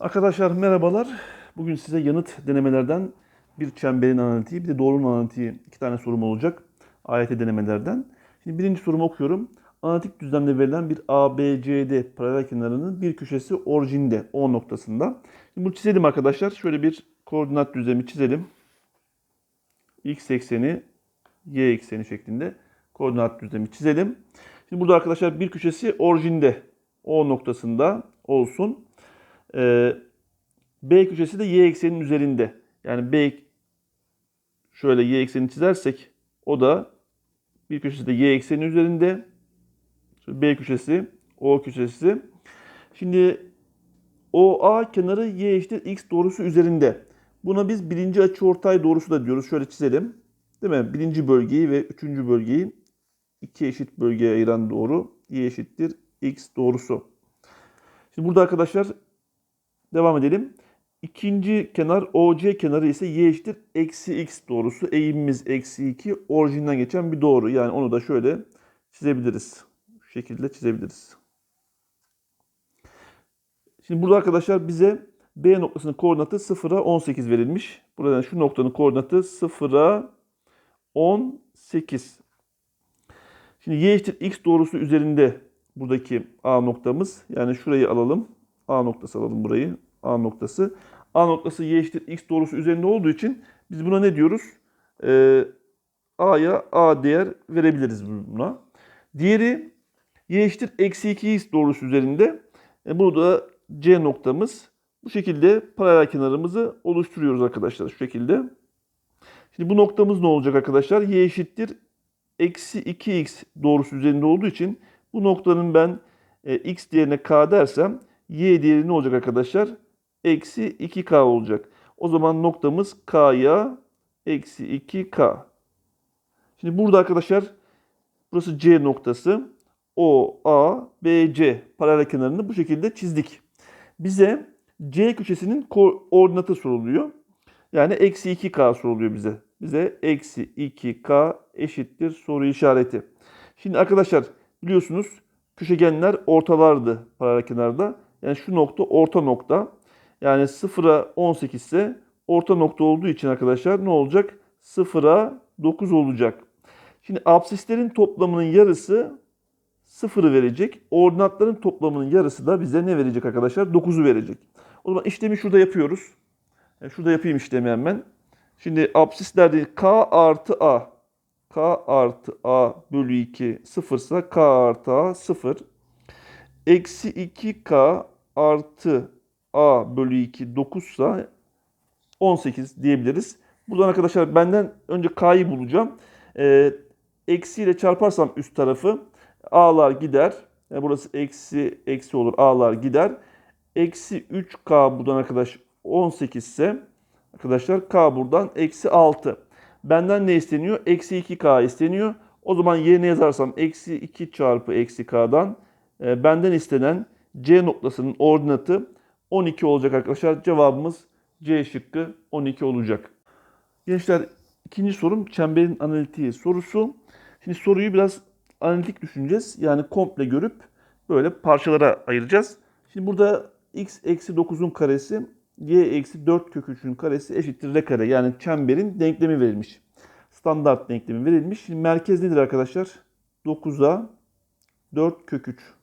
Arkadaşlar merhabalar. Bugün size yanıt denemelerden bir çemberin analitiği, bir de doğrunun analitiği iki tane sorum olacak. AYT denemelerden. Şimdi birinci sorumu okuyorum. Analitik düzlemde verilen bir ABCD paralel kenarının bir köşesi orijinde O noktasında. Şimdi bunu çizelim arkadaşlar. Şöyle bir koordinat düzlemi çizelim. X ekseni, Y ekseni şeklinde koordinat düzlemi çizelim. Şimdi burada arkadaşlar bir köşesi orijinde O noktasında olsun. Ee, B köşesi de y ekseninin üzerinde. Yani B şöyle y eksenini çizersek o da bir köşesi de y ekseninin üzerinde. B köşesi, O köşesi. Şimdi OA kenarı y eşittir x doğrusu üzerinde. Buna biz birinci açıortay doğrusu da diyoruz. Şöyle çizelim. Değil mi? Birinci bölgeyi ve üçüncü bölgeyi iki eşit bölgeye ayıran doğru y eşittir x doğrusu. Şimdi burada arkadaşlar Devam edelim. İkinci kenar OC kenarı ise y eşittir eksi x doğrusu. Eğimimiz eksi 2 orijinden geçen bir doğru. Yani onu da şöyle çizebiliriz. Şu şekilde çizebiliriz. Şimdi burada arkadaşlar bize B noktasının koordinatı 0'a 18 verilmiş. Buradan şu noktanın koordinatı 0'a 18. Şimdi y eşittir x doğrusu üzerinde buradaki A noktamız. Yani şurayı alalım. A noktası alalım burayı. A noktası. A noktası y eşittir x doğrusu üzerinde olduğu için biz buna ne diyoruz? Ee, A'ya A değer verebiliriz buna. Diğeri y eşittir eksi 2x doğrusu üzerinde. E, burada C noktamız. Bu şekilde paralel kenarımızı oluşturuyoruz arkadaşlar şu şekilde. Şimdi bu noktamız ne olacak arkadaşlar? Y eşittir eksi 2x doğrusu üzerinde olduğu için bu noktanın ben e, x değerine k dersem y değeri ne olacak arkadaşlar? Eksi 2k olacak. O zaman noktamız k'ya eksi 2k. Şimdi burada arkadaşlar burası C noktası. O, A, B, C paralel kenarını bu şekilde çizdik. Bize C köşesinin koordinatı soruluyor. Yani eksi 2k soruluyor bize. Bize eksi 2k eşittir soru işareti. Şimdi arkadaşlar biliyorsunuz köşegenler ortalardı paralel kenarda. Yani şu nokta orta nokta. Yani 0'a 18 ise orta nokta olduğu için arkadaşlar ne olacak? 0'a 9 olacak. Şimdi absislerin toplamının yarısı 0'ı verecek. Ordinatların toplamının yarısı da bize ne verecek arkadaşlar? 9'u verecek. O zaman işlemi şurada yapıyoruz. Yani şurada yapayım işlemi hemen. Şimdi absisler k artı a. k artı a bölü 2 0 ise k artı a 0. Eksi 2k artı a bölü 2 9 ise 18 diyebiliriz. Buradan arkadaşlar benden önce k'yı bulacağım. Ee, eksi ile çarparsam üst tarafı a'lar gider. Yani burası eksi eksi olur a'lar gider. Eksi 3k buradan arkadaş 18 ise arkadaşlar k buradan eksi 6. Benden ne isteniyor? Eksi 2k isteniyor. O zaman yerine yazarsam eksi 2 çarpı eksi k'dan e, benden istenen C noktasının ordinatı 12 olacak arkadaşlar. Cevabımız C şıkkı 12 olacak. Gençler ikinci sorum çemberin analitiği sorusu. Şimdi soruyu biraz analitik düşüneceğiz. Yani komple görüp böyle parçalara ayıracağız. Şimdi burada x eksi 9'un karesi y eksi 4 kök 3'ün karesi eşittir r kare. Yani çemberin denklemi verilmiş. Standart denklemi verilmiş. Şimdi merkez nedir arkadaşlar? 9'a 4 kök 3.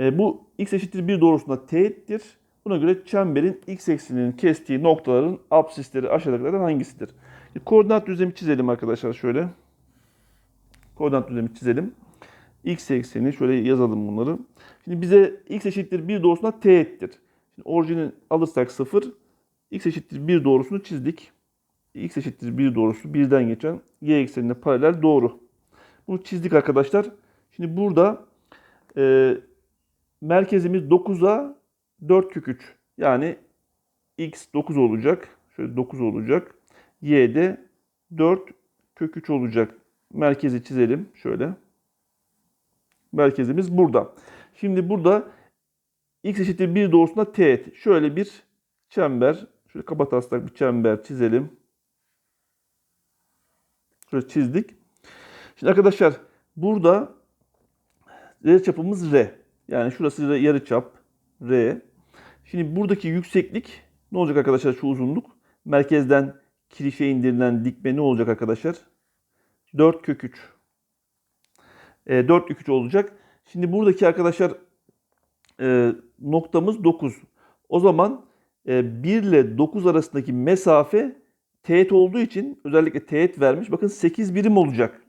E, bu x eşittir 1 doğrusunda teğettir. Buna göre çemberin x ekseninin kestiği noktaların absisleri aşağıdakilerden hangisidir? E, koordinat düzlemi çizelim arkadaşlar şöyle. Koordinat düzlemi çizelim. x ekseni şöyle yazalım bunları. Şimdi bize x eşittir 1 doğrusunda teğettir. Şimdi orijini alırsak 0. x eşittir 1 doğrusunu çizdik. x eşittir 1 doğrusu birden geçen y eksenine paralel doğru. Bunu çizdik arkadaşlar. Şimdi burada e, merkezimiz 9'a 4 kök 3. Yani x 9 olacak. Şöyle 9 olacak. Y de 4 kök 3 olacak. Merkezi çizelim şöyle. Merkezimiz burada. Şimdi burada x eşittir 1 doğrusunda teğet. Şöyle bir çember. Şöyle kaba taslak bir çember çizelim. Şöyle çizdik. Şimdi arkadaşlar burada R çapımız R. Yani şurası yarı çap R. Şimdi buradaki yükseklik ne olacak arkadaşlar şu uzunluk? Merkezden kirişe indirilen dikme ne olacak arkadaşlar? 4 kök 3. E, 4 kök 3 olacak. Şimdi buradaki arkadaşlar e, noktamız 9. O zaman e, 1 ile 9 arasındaki mesafe teğet olduğu için özellikle teğet vermiş. Bakın 8 birim olacak.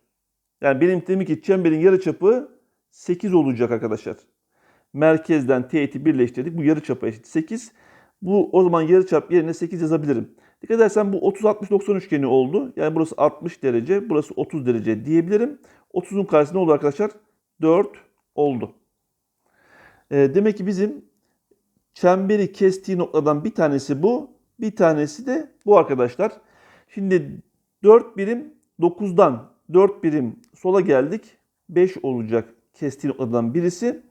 Yani benim demek ki çemberin yarıçapı 8 olacak arkadaşlar. Merkezden teğeti birleştirdik. Bu yarıçapı eşit 8. Bu o zaman yarıçap yerine 8 yazabilirim. Dikkat edersen bu 30 60 90 üçgeni oldu. Yani burası 60 derece, burası 30 derece diyebilirim. 30'un karşısı ne oldu arkadaşlar? 4 oldu. E, demek ki bizim çemberi kestiği noktadan bir tanesi bu, bir tanesi de bu arkadaşlar. Şimdi 4 birim 9'dan 4 birim sola geldik. 5 olacak kestiği noktadan birisi.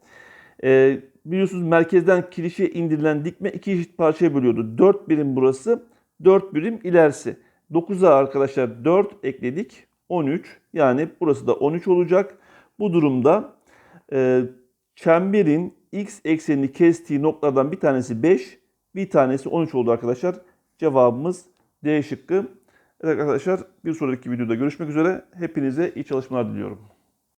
Ee, biliyorsunuz merkezden kirişe indirilen dikme iki eşit parçaya bölüyordu. 4 birim burası, 4 birim ilerisi. 9'a arkadaşlar 4 ekledik. 13 yani burası da 13 olacak. Bu durumda e, çemberin x eksenini kestiği noktadan bir tanesi 5, bir tanesi 13 oldu arkadaşlar. Cevabımız D şıkkı. Evet arkadaşlar bir sonraki videoda görüşmek üzere. Hepinize iyi çalışmalar diliyorum.